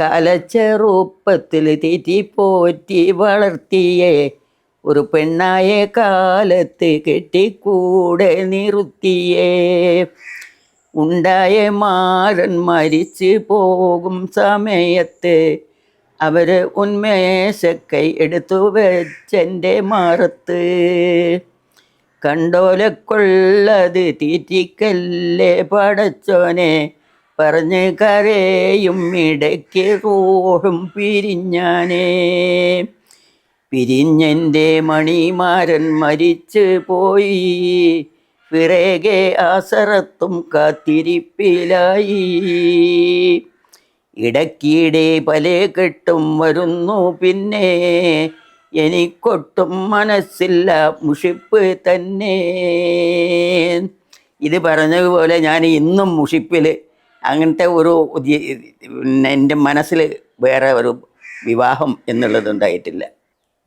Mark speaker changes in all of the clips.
Speaker 1: കാലച്ചെറുപ്പത്തിൽ തീറ്റി പോറ്റി വളർത്തിയേ. ഒരു പെണ്ണായ കാലത്ത് കെട്ടിക്കൂടെ നിർത്തിയേ ഉണ്ടായ മാരൻ മരിച്ചു പോകും സമയത്ത് അവർ ഉന്മേഷക്കൈ എടുത്തു വെച്ചെന്റെ മാറത്ത്. കണ്ടോലെ കൊള്ളത് തീറ്റിക്കല്ലേ പടച്ചോനെ. പറഞ്ഞ് കരയും ഇടയ്ക്ക് റോഹും പിരിഞ്ഞാനേ. പിരിഞ്ഞെന്റെ മണിമാരൻ മരിച്ചു പോയി. പിറകെ ആസറത്തും കാത്തിരിപ്പിലായി. ഇടയ്ക്കിടെ പല കെട്ടും വരുന്നു പിന്നെ. എനിക്കൊട്ടും മനസ്സില്ല മുഷിപ്പ് തന്നെ. ഇത് പറഞ്ഞതുപോലെ ഞാൻ ഇന്നും മുഷിപ്പിൽ അങ്ങനത്തെ ഒരു എന്റെ മനസ്സിൽ വേറെ ഒരു വിവാഹം എന്നുള്ളതുണ്ടായിട്ടില്ല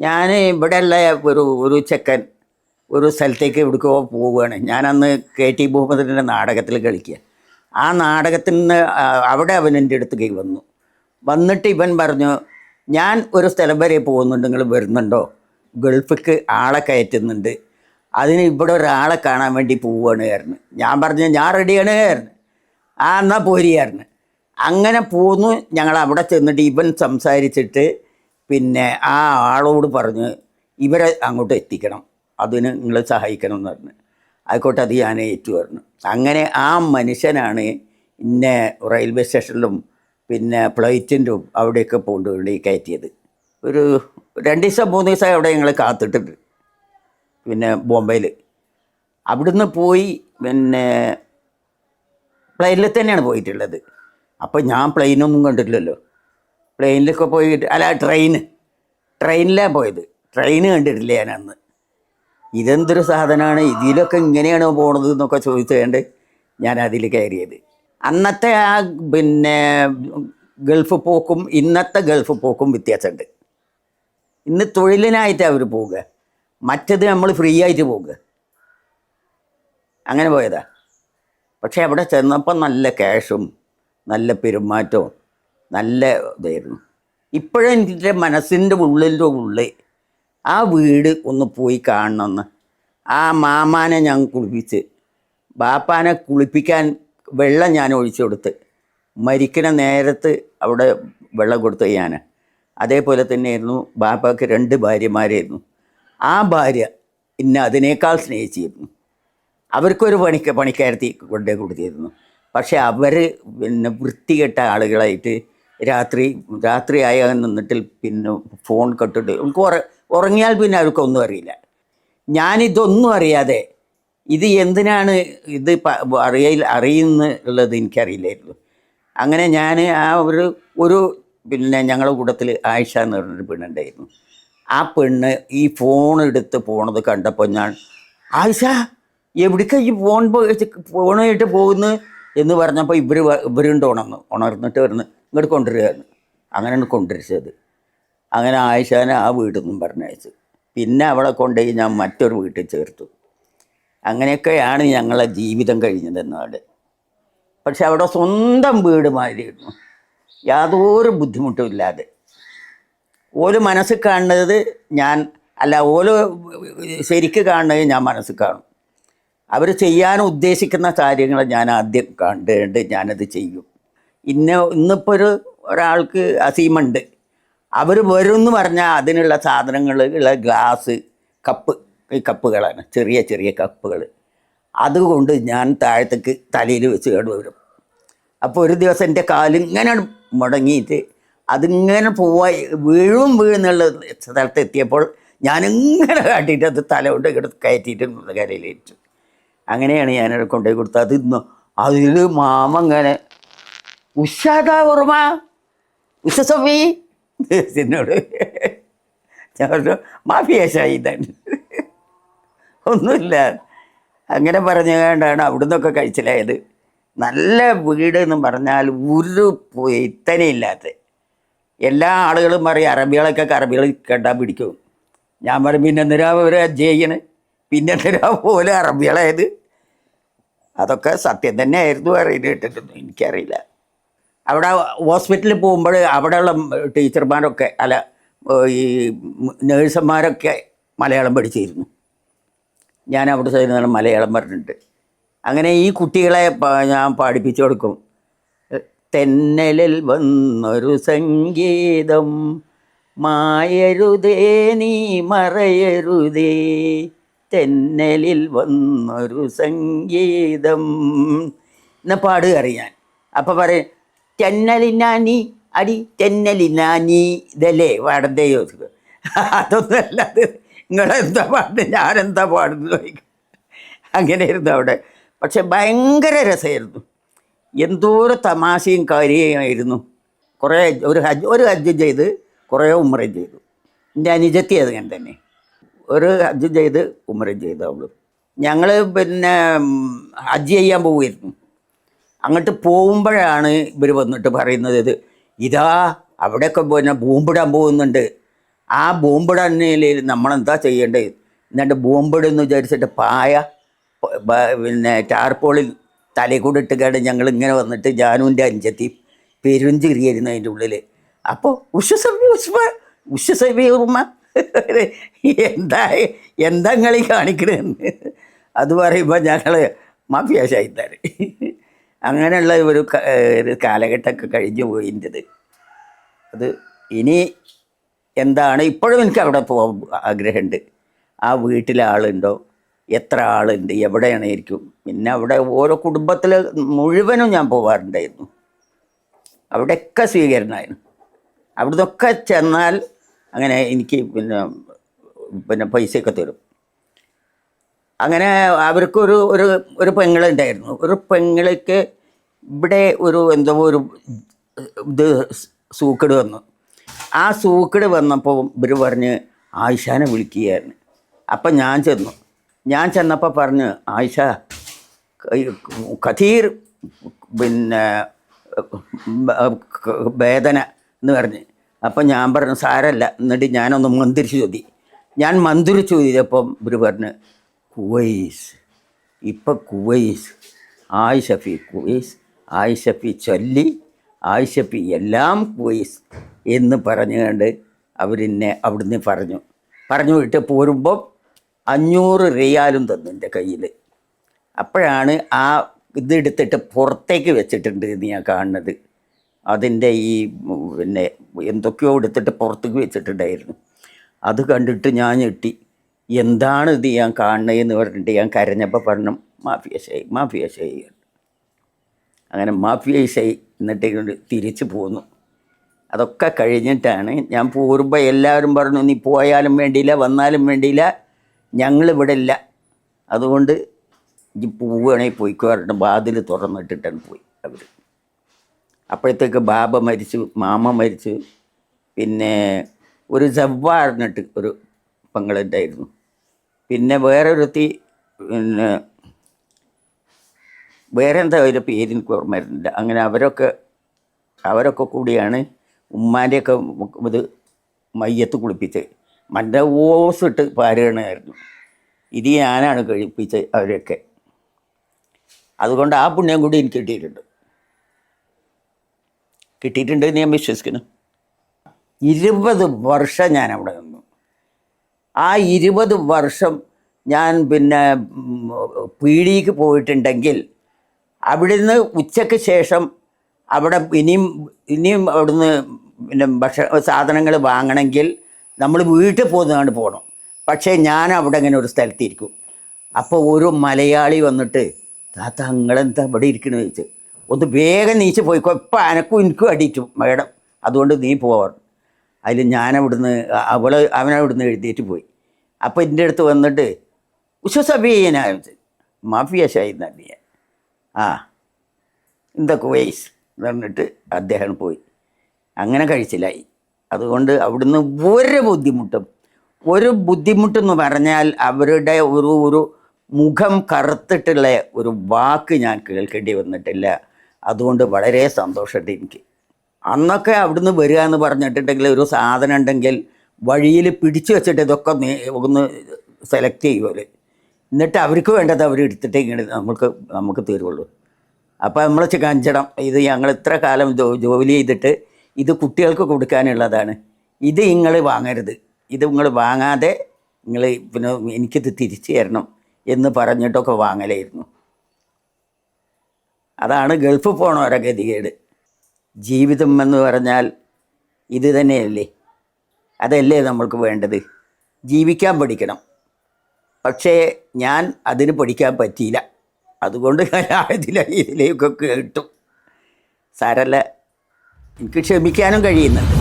Speaker 1: ഞാൻ ഇവിടെയുള്ള ഒരു ഒരു ചെക്കൻ ഒരു സ്ഥലത്തേക്ക് എവിടേക്കോ പോവുകയാണ്. ഞാനന്ന് കെ ടി മുഹമ്മദിന്റെ നാടകത്തിൽ കളിക്കുക. ആ നാടകത്തിൽ നിന്ന് അവിടെ അവൻ എന്റെ അടുത്തേക്ക് വന്നു. വന്നിട്ട് ഇവൻ പറഞ്ഞു ഞാൻ ഒരു സ്ഥലം വരെ പോകുന്നുണ്ട്. നിങ്ങൾ വരുന്നുണ്ടോ? ഗൾഫിക്ക് ആളെ കയറ്റുന്നുണ്ട്. അതിന് ഇവിടെ ഒരാളെ കാണാൻ വേണ്ടി പോവുകയാണ് ഞാൻ പറഞ്ഞു ഞാൻ റെഡിയാണ് ആ എന്നാൽ പോരിയായിരുന്നു അങ്ങനെ പോന്നു. ഞങ്ങൾ അവിടെ ചെന്നിട്ട് ഇവൻ സംസാരിച്ചിട്ട് പിന്നെ ആ ആളോട് പറഞ്ഞ് ഇവരെ അങ്ങോട്ട് എത്തിക്കണം. അതിന് നിങ്ങൾ സഹായിക്കണം എന്ന് പറഞ്ഞു. ആയിക്കോട്ടെ അത് ഞാൻ ഏറ്റു പറഞ്ഞു. അങ്ങനെ ആ മനുഷ്യനാണ് ഇന്നെ റെയിൽവേ സ്റ്റേഷനിലും പിന്നെ ഫ്ലൈറ്റിന്റെ അവിടെയൊക്കെ കൊണ്ടുപോയി കയറ്റിയത്. ഒരു രണ്ട് ദിവസം മൂന്ന് ദിവസം അവിടെ ഞങ്ങൾ കാത്തിട്ടുണ്ട് പിന്നെ ബോംബെയിൽ അവിടുന്ന് പോയി പിന്നെ പ്ലെയിനിൽ തന്നെയാണ് പോയിട്ടുള്ളത്. അപ്പോൾ ഞാൻ പ്ലെയിനൊന്നും കണ്ടിട്ടില്ലല്ലോ. പ്ലെയിനിലൊക്കെ പോയിട്ട് അല്ല ട്രെയിൻ ട്രെയിനിലാണ് പോയത്. ട്രെയിൻ കണ്ടിട്ടില്ല ഞാൻ അന്ന്. ഇതെന്തൊരു സാധനമാണ് ഇതിലൊക്കെ ഇങ്ങനെയാണോ പോണത് എന്നൊക്കെ ചോദിച്ചുകൊണ്ട് ഞാൻ അതിൽ കയറിയത്. അന്നത്തെ ആ പിന്നെ ഗൾഫ് പോക്കും ഇന്നത്തെ ഗൾഫ് പോക്കും വ്യത്യാസമുണ്ട്. ഇന്ന് തൊഴിലിനായിട്ട് അവർ പോവുക. മറ്റത് നമ്മൾ ഫ്രീ ആയിട്ട് പോവുക. അങ്ങനെ പോയതാ. പക്ഷെ അവിടെ ചെന്നപ്പോൾ നല്ല ക്യാഷും നല്ല പെരുമാറ്റവും നല്ല ഇതായിരുന്നു. ഇപ്പോഴും എന്റെ മനസ്സിന്റെ ഉള്ളിന്റെ ഉള്ളിൽ ആ വീട് ഒന്ന് പോയി കാണണമെന്ന്. ആ മാമാനെ ഞാൻ കുളിപ്പിച്ച് ബാപ്പാനെ കുളിപ്പിക്കാൻ വെള്ളം ഞാൻ ഒഴിച്ചു കൊടുത്ത് മരിക്കണ നേരത്ത് അവിടെ വെള്ളം കൊടുത്ത് ഞാൻ. അതേപോലെ തന്നെയായിരുന്നു ബാപ്പാക്ക് രണ്ട് ഭാര്യമാരായിരുന്നു. ആ ഭാര്യ ഇന്നെ അതിനേക്കാൾ സ്നേഹിച്ചിരുന്നു. അവർക്കൊരു പണിക്ക് പണിക്കാരത്തി കൊണ്ടേ കൊടുത്തിരുന്നു. പക്ഷെ അവർ പിന്നെ വൃത്തികെട്ട ആളുകളായിട്ട് രാത്രി രാത്രി ആയ നിന്നിട്ട് പിന്നെ ഫോൺ കട്ടിട്ട് നമുക്ക് ഉറ ഉറങ്ങിയാൽ പിന്നെ അവർക്കൊന്നും അറിയില്ല. ഞാനിതൊന്നും അറിയാതെ ഇത് എന്തിനാണ് ഇത് അറിയ അറിയുന്നുള്ളത് എനിക്കറിയില്ലായിരുന്നു. അങ്ങനെ ഞാൻ ആ ഒരു ഒരു പിന്നെ ഞങ്ങളുടെ കൂട്ടത്തിൽ ആയിഷ എന്ന് പറഞ്ഞൊരു പെണ്ണുണ്ടായിരുന്നു. ആ പെണ്ണ് ഈ ഫോൺ എടുത്ത് പോണത് കണ്ടപ്പോൾ ഞാൻ ആയിഷ! എവിടേക്കാ ഈ ഫോൺ ഫോണായിട്ട് പോകുന്നു എന്ന് പറഞ്ഞപ്പോൾ ഇവർ ഇവരുണ്ട് ഉണർന്ന് ഉണർന്നിട്ട് വരുന്നു ഇങ്ങോട്ട് കൊണ്ടുവരികയാണ് അങ്ങനെയാണ് കൊണ്ടുവരിച്ചത്. അങ്ങനെ ആയിഷാനെ ആ വീട്ടിൽ നിന്നും പറഞ്ഞയച്ചു. പിന്നെ അവളെ കൊണ്ടുപോയി ഞാൻ മറ്റൊരു വീട്ടിൽ ചേർത്തു. അങ്ങനെയൊക്കെയാണ് ഞങ്ങളെ ജീവിതം കഴിഞ്ഞത് എന്നാട് പക്ഷെ അവിടെ സ്വന്തം വീട് മാതിരിയിരുന്നു യാതൊരു ബുദ്ധിമുട്ടും ഇല്ലാതെ. ഓൽ മനസ്സിൽ കാണുന്നത് ഞാൻ അല്ല ഓൽ ശരിക്ക് കാണുന്നത് ഞാൻ മനസ്സിൽ കാണും. അവർ ചെയ്യാൻ ഉദ്ദേശിക്കുന്ന കാര്യങ്ങൾ ഞാൻ ആദ്യം കണ്ടുകൊണ്ട് ഞാനത് ചെയ്യും. ഇന്ന ഇന്നിപ്പോൾ ഒരു ഒരാൾക്ക് അസീമുണ്ട്. അവർ വരും എന്ന് പറഞ്ഞാൽ അതിനുള്ള സാധനങ്ങൾ ഉള്ള ഗ്ലാസ് കപ്പ് ഈ കപ്പുകളാണ് ചെറിയ ചെറിയ കപ്പുകൾ അതുകൊണ്ട് ഞാൻ താഴത്തേക്ക് തലയിൽ വെച്ച് വരും. അപ്പോൾ ഒരു ദിവസം എന്റെ കാലിങ്ങനെ മുടങ്ങിയിട്ട് അതിങ്ങനെ പോവാ വീഴും വീഴുന്നുള്ള സ്ഥലത്ത് എത്തിയപ്പോൾ ഞാനിങ്ങനെ കാട്ടിയിട്ട് അത് തല കൊണ്ട് ഇങ്ങോട്ട് കയറ്റിയിട്ട് കരയിലേറ്റു അങ്ങനെയാണ് ഞാൻ കൊണ്ടുപോയി കൊടുത്തത്. അത് ഇന്ന് അതിൽ മാമ ഇങ്ങനെ ഓർമ്മ ഉഷസഫി എന്നോട് ഞാൻ പറഞ്ഞു മാഫിയാശായി തന്നെ ഒന്നുമില്ല. അങ്ങനെ പറഞ്ഞു കൊണ്ടാണ് അവിടുന്നൊക്കെ കഴിച്ചിലായത്. നല്ല വീട് എന്ന് പറഞ്ഞാൽ ഒരു ഇത്തനയില്ലാത്ത എല്ലാ ആളുകളും പറയും അറബികളൊക്കെ അറബികൾ കണ്ടാൽ പിടിക്കും. ഞാൻ പറയും പിന്നെ എന്തിനാ ഒരു ചെയ്യണ് പിന്നെ പോലെ അറബികളായത്? അതൊക്കെ സത്യം തന്നെ ആയിരുന്നു അറിയുന്നത് കേട്ടിട്ടൊന്നും എനിക്കറിയില്ല. അവിടെ ഹോസ്പിറ്റലിൽ പോകുമ്പോൾ അവിടെയുള്ള ടീച്ചർമാരൊക്കെ അല്ല ഈ നേഴ്സന്മാരൊക്കെ മലയാളം പഠിച്ചിരുന്നു. ഞാൻ അവിടെ ചെയ്യുന്ന മലയാളം പറഞ്ഞിട്ടുണ്ട്. അങ്ങനെ ഈ കുട്ടികളെ ഞാൻ പാടിപ്പിച്ചു കൊടുക്കും. തെന്നലിൽ വന്നൊരു സംഗീതം മായരുതേ നീ മറയരുതേ. തെന്നലിൽ വന്നൊരു സംഗീതം. എന്ന പാടുക അറിയാൻ. അപ്പം പറയും തെന്നലിനാനി അടി തെന്നലിനാനി ഇതല്ലേ പാടത്തെ ചോദിക്കുക അതൊന്നും അല്ലാതെ നിങ്ങളെന്താ പാടുന്നത്? ഞാനെന്താ പാടുന്നത് ചോദിക്കും. അങ്ങനെയായിരുന്നു അവിടെ. പക്ഷെ ഭയങ്കര രസമായിരുന്നു. എന്തോരം തമാശയും കാര്യമായിരുന്നു. കുറേ ഒരു ഹജ്ജ് ഒരു ഹജ്ജും ചെയ്ത് കുറേ ഉമ്മറയും ചെയ്തു. എന്റെ അനുജത്തി അത് ഞാൻ തന്നെ ഒരു ഹജ്ജ് ചെയ്ത് ഉമ്രയും ചെയ്തു ഞങ്ങൾ പിന്നെ ഹജ്ജ് ചെയ്യാൻ പോവുമായിരുന്നു അങ്ങോട്ട് പോകുമ്പോഴാണ് ഇവർ വന്നിട്ട് പറയുന്നത് ഇത്. ഇതാ അവിടെയൊക്കെ പിന്നെ ബോംബിടാൻ പോകുന്നുണ്ട്. ആ ബോംബിടാനിൽ നമ്മളെന്താ ചെയ്യേണ്ടത് എന്നിട്ട് ബോംബിടുന്ന് വിചാരിച്ചിട്ട് പായ പിന്നെ ടാർപോളിൽ തലയിൽ കൂടെ ഇട്ടുകാണ്ട് ഞങ്ങൾ ഇങ്ങനെ വന്നിട്ട് ജാനുവിന്റെ അഞ്ചത്തി പെരുഞ്ചിരിയായിരുന്നു അതിന്റെ ഉള്ളിൽ അപ്പോൾ ഉഷസഭ്യ ഉഷ്മ ഉഷസഭ്യ ഉമ്മ എന്താ എന്താ കളി കാണിക്കണെന്ന് അത് പറയുമ്പോൾ ഞങ്ങൾ മാഫിയ ശൈത്താൻ അങ്ങനെയുള്ള ഒരു കാലഘട്ടമൊക്കെ കഴിഞ്ഞു പോയിന്റെത്. അത് ഇനി എന്താണ് ഇപ്പോഴും എനിക്ക് അവിടെ പോകാൻ ആഗ്രഹമുണ്ട്. ആ വീട്ടിൽ ആളുണ്ടോ? എത്ര ആളുണ്ട്? എവിടെയാണ് ഇരിക്കും പിന്നെ അവിടെ ഓരോ കുടുംബത്തിൽ മുഴുവനും ഞാൻ പോകാറുണ്ടായിരുന്നു അവിടെയൊക്കെ സ്വീകരണമായിരുന്നു. അവിടുന്നൊക്കെ ചെന്നാൽ അങ്ങനെ എനിക്ക് പിന്നെ പിന്നെ പൈസയൊക്കെ തരും അങ്ങനെ അവർക്കൊരു ഒരു ഒരു പെങ്ങളുണ്ടായിരുന്നു ഒരു പെങ്ങൾക്ക് ഇവിടെ ഒരു എന്തോ ഒരു ഇത് സൂക്കട് വന്നു ആ സൂക്കട് വന്നപ്പോൾ ഇവർ പറഞ്ഞ് ആയിഷാനെ വിളിക്കുകയായിരുന്നു അപ്പം ഞാൻ ചെന്നു ഞാൻ ചെന്നപ്പോൾ പറഞ്ഞ് ആയിഷ കഥീർ പിന്നെ വേദന എന്ന് പറഞ്ഞ് അപ്പം ഞാൻ പറഞ്ഞു സാരല്ല എന്നിട്ട് ഞാനൊന്ന് മന്ത്രിച്ചു ചോദി. ഞാൻ മന്ത്രിച്ചു ചോദിച്ചപ്പം ഇവർ പറഞ്ഞു കുവൈസ് ഇപ്പം കുവൈസ് ആയിഷഫി കുവൈസ് ആയിഷഫി ചൊല്ലി ആയിഷഫി എല്ലാം കുവൈസ് എന്ന് പറഞ്ഞുകൊണ്ട് അവരെന്നെ അവിടുന്ന് പറഞ്ഞു. പറഞ്ഞു വിട്ട് പോരുമ്പം അഞ്ഞൂറ് റിയാലും തന്നു എന്റെ കയ്യിൽ അപ്പോഴാണ് ആ ഇതെടുത്തിട്ട് പുറത്തേക്ക് വെച്ചിട്ടുണ്ട് എന്ന് ഞാൻ കാണുന്നത്. അതിന്റെ ഈ പിന്നെ എന്തൊക്കെയോ എടുത്തിട്ട് പുറത്തേക്ക് വെച്ചിട്ടുണ്ടായിരുന്നു. അത് കണ്ടിട്ട് ഞാൻ ഞെട്ടി. എന്താണ് ഇത് ഞാൻ കാണുന്നതെന്ന് പറഞ്ഞിട്ട് ഞാൻ കരഞ്ഞപ്പോൾ പറഞ്ഞു മാഫിയ ഷൈ മാഫിയ ഷൈ അങ്ങനെ മാഫിയ ഷൈ എന്നിട്ട് തിരിച്ചു പോന്നു. അതൊക്കെ കഴിഞ്ഞിട്ടാണ് ഞാൻ പോരുമ്പോൾ എല്ലാവരും പറഞ്ഞു നീ പോയാലും വേണ്ടിയില്ല വന്നാലും വേണ്ടിയില്ല ഞങ്ങളിവിടെ ഇല്ല. അതുകൊണ്ട് ഇനി പോവുകയാണെങ്കിൽ പോയിക്കോ പറഞ്ഞിട്ട് വാതിൽ തുറന്നിട്ടിട്ടാണ് പോയി അവർ അപ്പോഴത്തേക്ക് ബാബ മരിച്ചു മാമ മരിച്ചു. പിന്നെ ഒരു ജവ്വാറിനിട്ട് ഒരു പങ്കളുണ്ടായിരുന്നു പിന്നെ വേറൊരുത്തി പിന്നെ വേറെ എന്താ ഒരു പേര് എനിക്ക് ഓർമ്മ വരുന്നില്ല. അങ്ങനെ അവരൊക്കെ അവരൊക്കെ കൂടിയാണ് ഉമ്മാന്റെയൊക്കെ ഇത് മയ്യത്ത് കുളിപ്പിച്ച് മറ്റേ ഓസിട്ട് പാരുകയായിരുന്നു. ഇത് ഞാനാണ് കഴിപ്പിച്ചത് അവരൊക്കെ അതുകൊണ്ട് ആ പുണ്യം കൂടി എനിക്ക് കിട്ടിയിട്ടുണ്ട്. കിട്ടിയിട്ടുണ്ട് എന്ന് ഞാൻ വിശ്വസിക്കുന്നു. ഇരുപത് വർഷം ഞാൻ അവിടെ നിന്നു. ആ ഇരുപത് വർഷം ഞാൻ പിന്നെ പീടിക്ക് പോയിട്ടുണ്ടെങ്കിൽ അവിടുന്ന് ഉച്ചയ്ക്ക് ശേഷം അവിടെ ഇനിയും ഇനിയും അവിടുന്ന് പിന്നെ ഭക്ഷ സാധനങ്ങൾ വാങ്ങണമെങ്കിൽ നമ്മൾ വീട്ടിൽ പോകുന്നതാണ് പോകണം പക്ഷേ ഞാൻ അവിടെ ഇങ്ങനെ ഒരു സ്ഥലത്തിരിക്കും അപ്പോൾ ഒരു മലയാളി വന്നിട്ട് താത്ത നിങ്ങളെന്താ ഇവിടെ ഇരിക്കണമെന്ന് ചോദിച്ചു. ഒന്ന് വേഗം നീച്ച് പോയിക്കോ. ഇപ്പം അനക്കും എനിക്കും അടിയിട്ടു മേഡം. അതുകൊണ്ട് നീ പോവാറ് അതിൽ ഞാനവിടുന്ന് അവൾ അവനവിടുന്ന് എഴുതിയിട്ട് പോയി. അപ്പോൾ എന്റെ അടുത്ത് വന്നിട്ട് ഉഷസബീന മാഫിയ ഷായി നബിയ. ആ എന്തൊക്കെ വയസ് എന്ന് പറഞ്ഞിട്ട് അദ്ദേഹം പോയി. അങ്ങനെ കഴിച്ചില്ലായി അതുകൊണ്ട് അവിടുന്ന് ഒരു ബുദ്ധിമുട്ടും ഒരു ബുദ്ധിമുട്ടെന്ന് പറഞ്ഞാൽ അവരുടെ ഒരു ഒരു മുഖം കറുത്തിട്ടുള്ള ഒരു വാക്ക് ഞാൻ കേൾക്കേണ്ടി വന്നിട്ടില്ല. അതുകൊണ്ട് വളരെ സന്തോഷമുണ്ട് എനിക്ക്. അന്നൊക്കെ അവിടുന്ന് വരിക എന്ന് പറഞ്ഞിട്ടുണ്ടെങ്കിൽ ഒരു സാധനം ഉണ്ടെങ്കിൽ വഴിയിൽ പിടിച്ചു വെച്ചിട്ട് ഇതൊക്കെ ഒന്ന് സെലക്ട് ചെയ്യുമല്ലോ എന്നിട്ട് അവർക്ക് വേണ്ടത് അവർ എടുത്തിട്ടേ ഇങ്ങനെ നമുക്ക് നമുക്ക് തരുള്ളൂ. അപ്പോൾ നമ്മൾ കഞ്ചടം ഇത് ഞങ്ങൾ ഇത്ര കാലം ജോലി ചെയ്തിട്ട് ഇത് കുട്ടികൾക്ക് കൊടുക്കാനുള്ളതാണ്. ഇത് നിങ്ങൾ വാങ്ങരുത്. ഇത് നിങ്ങൾ വാങ്ങാതെ നിങ്ങൾ പിന്നെ എനിക്കിത് തിരിച്ചു തരണം എന്ന് പറഞ്ഞിട്ടൊക്കെ വാങ്ങലായിരുന്നു. അതാണ് ഗൾഫ് പോണവരെ ഗതികേട്. ജീവിതം എന്ന് പറഞ്ഞാൽ ഇത് തന്നെയല്ലേ? അതല്ലേ നമ്മൾക്ക് വേണ്ടത്? ജീവിക്കാൻ പഠിക്കണം. പക്ഷേ ഞാൻ അതിന് പഠിക്കാൻ പറ്റിയില്ല. അതുകൊണ്ട് ഞാൻ ഇതിലേക്കൊക്കെ ഇതിലേക്ക് കേട്ടു. സാരല്ല എനിക്ക് ക്ഷമിക്കാനും കഴിയുന്നുണ്ട്.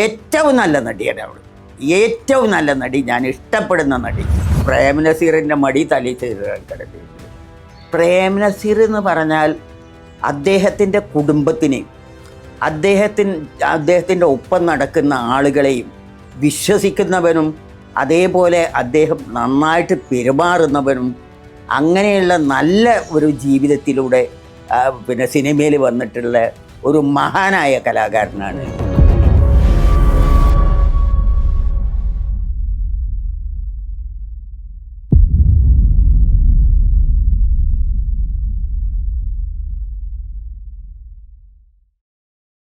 Speaker 1: ഏറ്റവും നല്ല നടിയാണ് അവൾ ഏറ്റവും നല്ല നടി ഞാൻ ഇഷ്ടപ്പെടുന്ന നടി. പ്രേമനസീറിന്റെ മടി മടി തലി കിടക്കുന്നത് പ്രേം നസീർ എന്ന് പറഞ്ഞാൽ അദ്ദേഹത്തിന്റെ കുടുംബത്തിനെയും അദ്ദേഹത്തിന് അദ്ദേഹത്തിന്റെ ഒപ്പം നടക്കുന്ന ആളുകളെയും വിശ്വസിക്കുന്നവനും അതേപോലെ അദ്ദേഹം നന്നായിട്ട് പെരുമാറുന്നവനും അങ്ങനെയുള്ള നല്ല ഒരു ജീവിതത്തിലൂടെ പിന്നെ സിനിമയിൽ വന്നിട്ടുള്ള ഒരു മഹാനായ കലാകാരനാണ്.